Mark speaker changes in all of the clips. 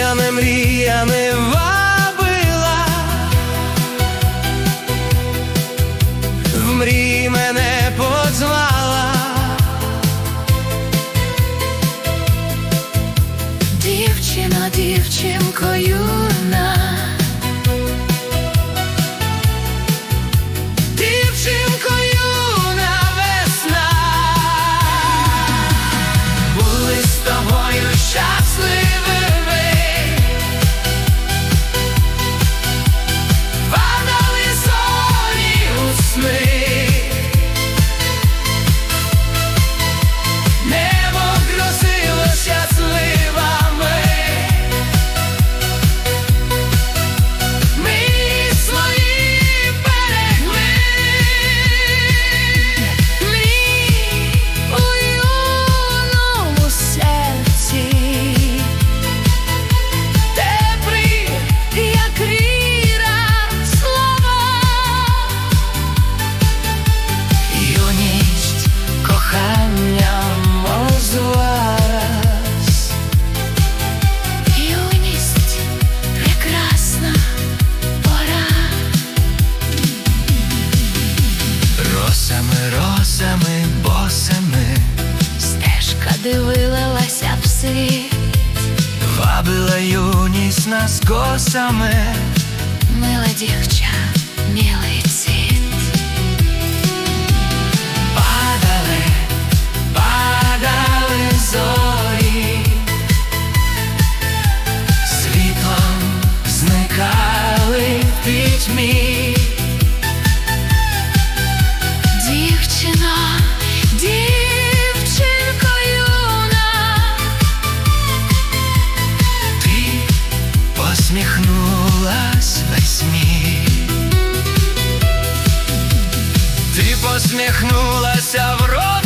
Speaker 1: мрія, не мрія, не вабила, в мрії мене позвала, дівчина, дівчинкою. завжди вилилася в сит Вабила юність нас косами, мила дівча, мілиць. усміхнулася в рот.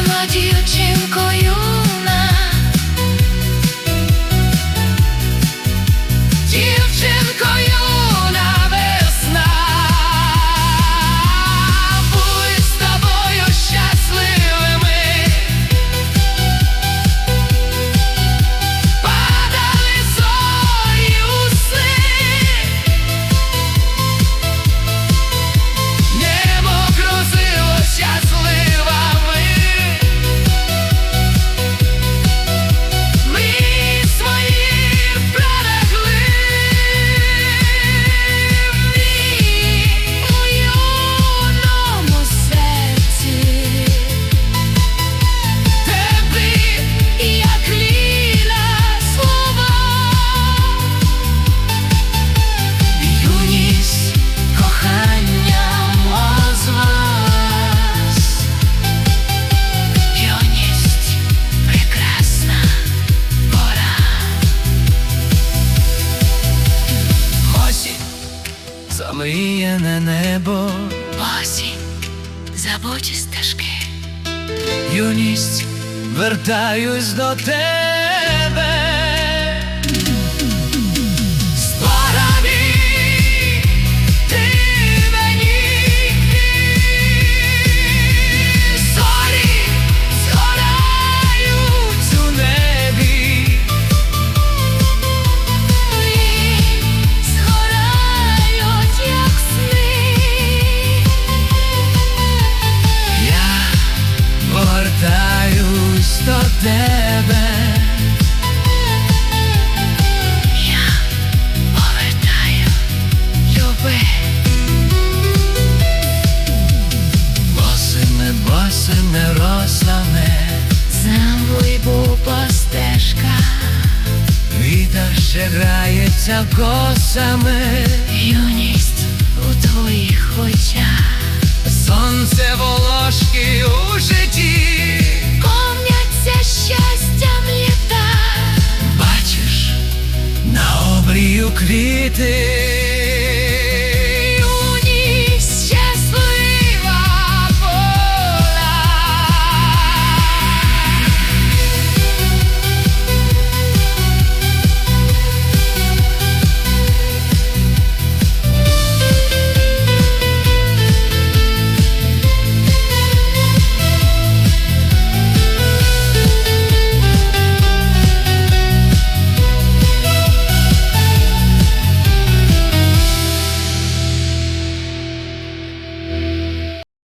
Speaker 1: мила дівчинко. сине небо, осінь, забуті стежки, юність, вертаюсь до тебе. тебе. Я повертаю люби. Босими, босими росами Замуй бупа стежка.
Speaker 2: Вітер ще
Speaker 1: грається косами.
Speaker 2: Юність у твоїх очах.
Speaker 1: Сонце волошки у житті
Speaker 2: повняться щастям літа,
Speaker 1: Бачиш на обрію квіти,